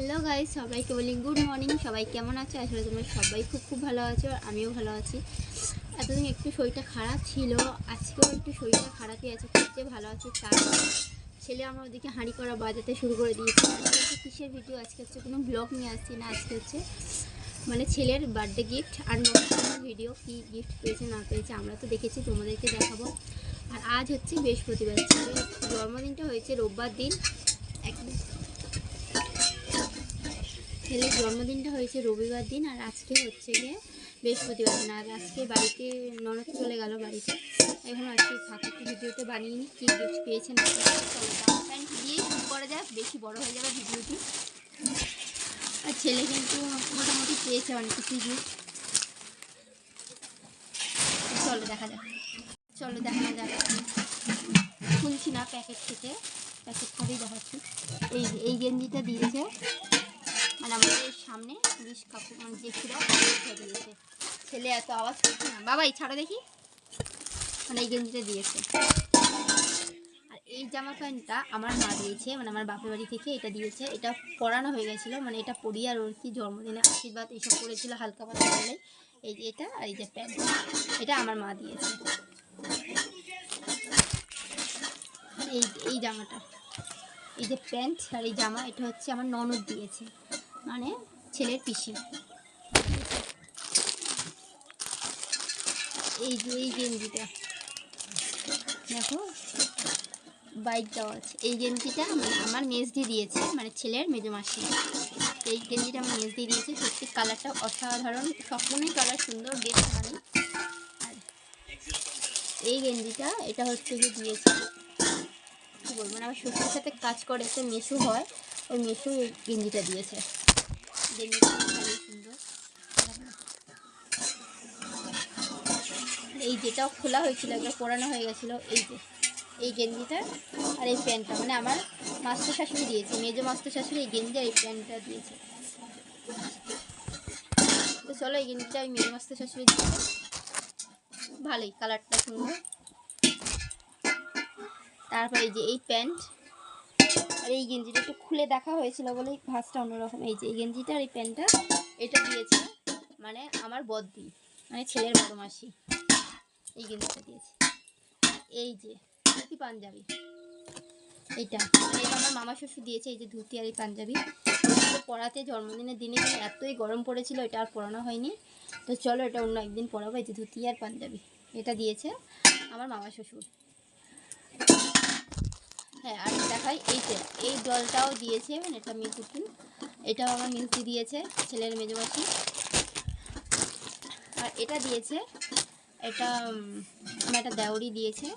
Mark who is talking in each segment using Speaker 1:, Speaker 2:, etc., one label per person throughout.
Speaker 1: Hello guys সবাইকে বলি good morning. সবাই কেমন আছো? আসলে তোমরা সবাই খুব খুব ভালো আছো আর আমিও ভালো আছি। এতদিন একটু শরীরটা খারাপ ছিল, আজকেও একটু শরীরটা খারাপই আছে, খুব যে ভালো আছে তার ছেলে আমার ওদিকে হাঁড়ি করা বাজাতে শুরু করে দিয়েছে। আজকে কিসের ভিডিও আজকে হচ্ছে কোনো ব্লগ নিয়ে আসছি না, আজকে হচ্ছে মানে ছেলের বার্থডে গিফট আর ভিডিও কী গিফট পেয়েছে, না পেয়েছে, আমরা তো দেখেছি, তোমাদেরকে দেখাবো। আর আজ হচ্ছে বৃহস্পতিবার জন্মদিনটা হয়েছে রোববার দিন। এক ছেলের জন্মদিনটা হয়েছে রবিবার দিন আর আজকে হচ্ছে গিয়ে বৃহস্পতিবার দিন। আর আজকে বাড়িতে ননদ চলে গেল বাড়িতে। এখন আজকে ফাঁকা ভিডিওতে বানিয়ে নিই, কী গিফট পেয়েছেন প্যান্ট দিয়ে শুরু করা যাক, বেশি বড় হয়ে যাবে ভিডিওটি। আর ছেলে কিন্তু মোটামুটি পেয়েছে অনেক কিছু গিফট চলো দেখা যাক, চলো দেখানো যাক। খুলছি না প্যাকেট থেকে প্যাকেট থেকেই দেখাচ্ছি। এই এই গেঞ্জিটা দিয়েছে। মানে আমাদের সামনে পুলিশ কাপড় মানে ছিল দিয়েছে। ছেলে এত আওয়াজ করছে না। বাবা, এই ছাড়া দেখি। মানে এই গেঞ্জিটা দিয়েছে। আর এই জামা প্যান্টটা আমার মা দিয়েছে মানে আমার বাপের বাড়ি থেকে এটা দিয়েছে। এটা পরানো হয়ে গেছিল মানে এটা পরি আর ওর কি জন্মদিনে আশীর্বাদ, এইসব করেছিল হালকা পাতলা বলে। এই যে এটা আর এই যে প্যান্ট, এটা আমার মা দিয়েছে। এই এই জামাটা। এই যে প্যান্ট আর এই জামা, এটা হচ্ছে আমার ননদ দিয়েছে। মানে ছেলের পিসি। এই যে, এই গেঞ্জিটা। দেখো বাইক দেওয়া আছে। এই গেঞ্জিটা মানে আমার মেজদি দিয়েছে মানে ছেলের মেজো মাসি। এই গেঞ্জিটা আমার মেজদি দিয়েছে। সত্যি কালারটা অসাধারণ। সকলেই কালার সুন্দর, বেশ মানে আর এই গেঞ্জিটা, এটা হচ্ছে যে দিয়েছে, কী বলব মানে আমার শ্বশুরের সাথে কাজ করে, একটা মেশু হয়। ওই মেশু এই গেঞ্জিটা দিয়েছে। সুন্দর। এই যেটাও খোলা হয়েছিল, একবার পরানো হয়ে গেছিল। এই যে, এই গেঞ্জিটা আর এই প্যান্টটা। মানে আমার মাস্টার শাশুড়ি দিয়েছে মেজো মাস্টার শাশুড়ি, এই গেঞ্জি আর এই প্যান্টটা দিয়েছে। তো চলো, এই গেঞ্জিটা ওই মেজো মাস্টার শাশুড়ি দিয়েছে ভালোই, কালারটা সুন্দর। তারপর এই যে, এই প্যান্ট আর এই গেঞ্জিটা একটু খুলে দেখা হয়েছিল বলেই ভাঁজটা অন্যরকম। এই যে, এই গেঞ্জিটা আর এই প্যান্টটা, এটা দিয়েছে মানে আমার বদ্দি মানে ছেলের বড় মাসি এই গেঞ্জিটা দিয়েছে। এই যে, ধুতি পাঞ্জাবি। এইটা এটা আমার মামা শ্বশুর দিয়েছে, এই যে ধুতি আর এই পাঞ্জাবি। পরাতে জন্মদিনের দিনে এতই গরম পড়েছিল, এটা আর পরানো হয়নি। তো চলো এটা অন্য একদিন পরাবো, এই যে ধুতি আর পাঞ্জাবি। এটা দিয়েছে আমার মামা শ্বশুর। হ্যাঁ আর দেখাই এইটা এই জলটাও দিয়েছে মানে এটা মিল্কুটি এটাও আমার মিল্কি দিয়েছে, ছেলের মেজমাসি আর এটা দিয়েছে, এটা আমার একটা দেওরই দিয়েছে।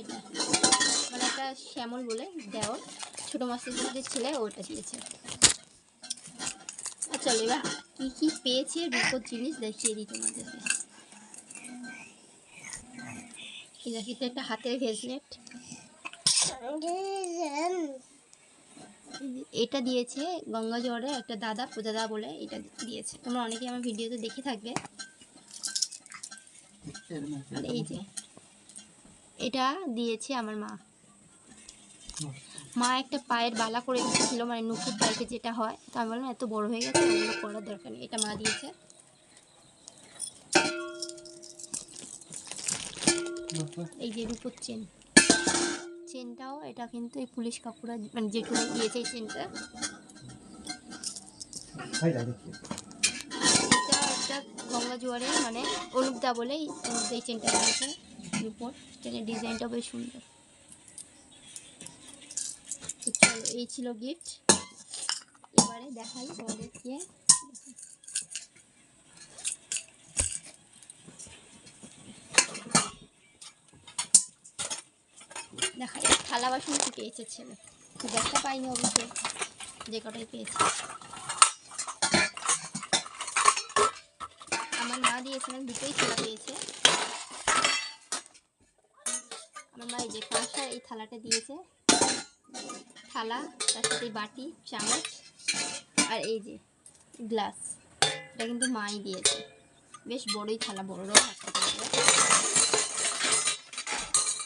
Speaker 1: এটা মানে একটা শ্যামল বলে, দেওর। ছোটো মাসের যে ছেলে, ওটা দিয়েছে। আর চলো এবার কী কী পেয়েছে, রূপোর জিনিস দেখিয়ে দিই তোমাদেরকে এই দেখি, এটা একটা হাতের ভেজলেট এটা দিয়েছে গঙ্গা জোয়ারে একটা দাদা পূজাদা বলে এটা দিয়েছে। তোমরা অনেকেই আমার ভিডিওতে দেখে থাকবে। এই যে, এটা দিয়েছে আমার মা। মা একটা পায়ের বালা করে দিয়েছিল মানে নুপুর টাইপের যেটা হয়। তো আমি বললাম, এত বড় হয়ে গেছে ওগুলো করার দরকার নেই। এটা মা দিয়েছে। এই যে রূপোর চেন। চেনটাও এটা কিন্তু এই পুলিশ কাকুরা মানে যেটুকু দিয়েছে এই চেনটা এটা একটা গঙ্গা জোয়ারে মানে অনুপদা বলে এই চেনটা দিয়েছে রূপোর চেনের ডিজাইনটা বেশ সুন্দর। চলো এই ছিল গিফট। এবারে দেখাই তোমাদেরকে। দেখাই। থালা বাসন পেয়েছে ছেলে। খুব একটা পাইনি অবশ্যই যে কটাই পেয়েছে। আমার মা দিয়েছিলেন, দুটোই থালা পেয়েছে। আমার মা এই যে কাঁসার এই থালাটা দিয়েছে। থালা, তার সাথে বাটি, চামচ আর এই যে গ্লাস। এটা কিন্তু মাই দিয়েছে। বেশ বড়ই থালা, বড়রাও থাকতে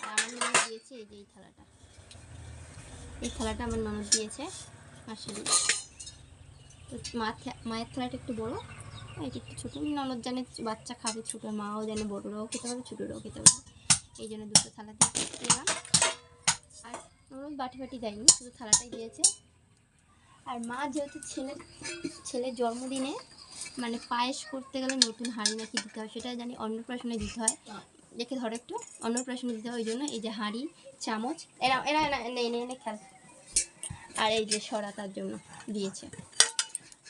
Speaker 1: আর আমার ননদ দিয়েছে এই যে এই থালাটা। এই থালাটা আমার ননদ দিয়েছে আসলে তো মায়ের থালাটা একটু বড় এটা একটু ছোটো। ননদ জানে বাচ্চা খাবে ছোটো, মাও জানে বড়রাও খেতে পারবে, ছোটোরাও খেতে পারবে। এই জন্য দুটো থালা দিয়ে দিলাম। আর ননদ বাটি বাটি দেয়নি, শুধু থালাটাই দিয়েছে। আর মা যেহেতু ছেলে ছেলের জন্মদিনে মানে পায়েস করতে গেলে নতুন হাঁড়ি নাকি দিতে হয় সেটা জানি, অন্নপ্রাশনে দিতে হয়। দেখে ধরো একটু। অন্নপ্রাশনে দিতে হয় ওই জন্য এই যে হাঁড়ি, চামচ, এরা এরা এনে এনে এনে খেল। আর এই যে সরা তার জন্য দিয়েছে।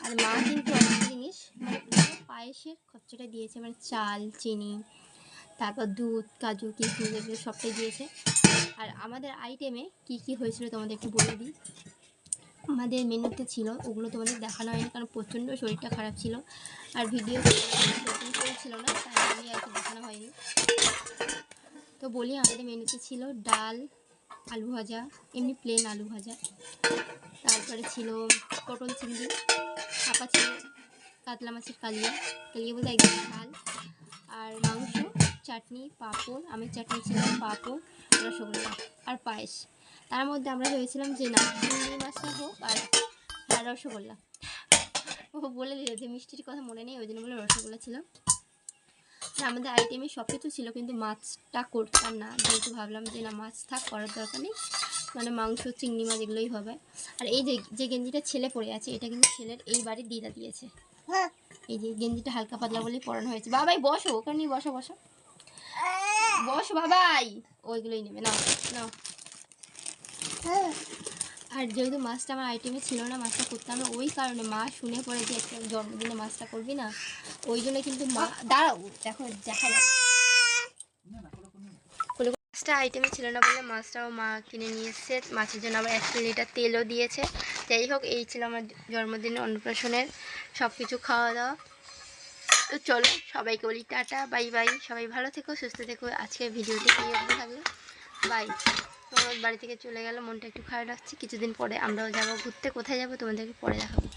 Speaker 1: আর মা কিন্তু অনেক জিনিস মানে পায়েসের খরচাটা দিয়েছে মানে চাল, চিনি, তারপর দুধ, কাজু, কিশমিশ, এগুলো সবটাই দিয়েছে। আর আমাদের আইটেমে কি কি হয়েছিল তোমাদের একটু বলে দিই। আমাদের মেনুতে ছিল, ওগুলো তোমাদের দেখানো হয়নি কারণ প্রচণ্ড শরীরটা খারাপ ছিল। আর ভিডিও ছিল না, তাই জন্যই আর কি দেখানো হয়নি। তো বলি, আমাদের মেনুতে ছিল ডাল, আলু ভাজা, এমনি প্লেন আলু ভাজা। তারপরে ছিল পটল চিংড়ি চাপা ছিল কাতলা মাছের কালিয়া। কালিয়া বলতে একদম ঝাল। আর মাংস, চাটনি, পাঁপড়, আমের চাটনি ছিল পাঁপড় রসগোল্লা। আর পায়েস। তার মধ্যে আমরা ভেবেছিলাম যে না চিংড়ি মাছটা হোক আর আর রসগোল্লা। ও বলে দিল যে মিষ্টির কথা মনে নেই ওই জন্য বলে রসগোল্লা ছিল। আমাদের আইটেমে সব কিছু ছিল কিন্তু মাছটা করতাম না। যেহেতু ভাবলাম যে না মাছ থাক করার দরকার নেই। মানে মাংস চিংড়ি মাছ এগুলোই হবে। আর এই যে যে গেঞ্জিটা ছেলে পরে আছে এটা কিন্তু ছেলের এই বাড়ির দিদা দিয়েছে। হ্যাঁ। এই যে গেঞ্জিটা হালকা পাতলা বলেই পরানো হয়েছে। বাবাই বসো ওখানে নিয়ে বসো বসো। বসো, বাবাই। ওইগুলোই নেবে, নাও নাও। আর যেহেতু মাছটা আমার আইটেমে ছিল না, মাছটা করতাম না ওই কারণে মা শুনে পড়ে যে একটা জন্মদিনে মাছটা করবি না, ওই জন্য কিন্তু মা, দাঁড়াও, দেখো, দেখা মাছটা আইটেমে ছিল না বলে মাছটাও মা কিনে নিয়ে এসছে। মাছের জন্য আবার এক লিটার তেলও দিয়েছে। যাই হোক, এই ছিল আমার জন্মদিনের অন্নপ্রাশনের সব কিছু খাওয়া দাওয়া। তো চলো, সবাইকে বলি টাটা, বাই বাই, সবাই ভালো থেকো, সুস্থ থেকো। আজকের ভিডিওটি এই অবধি থাকল। বাই। তোমার বাড়ি থেকে চলে গেল, মনটা একটু খারাপ লাগছে। কিছুদিন পরে আমরাও যাব, ঘুরতে কোথায় যাব তোমাদেরকে পরে দেখাবো।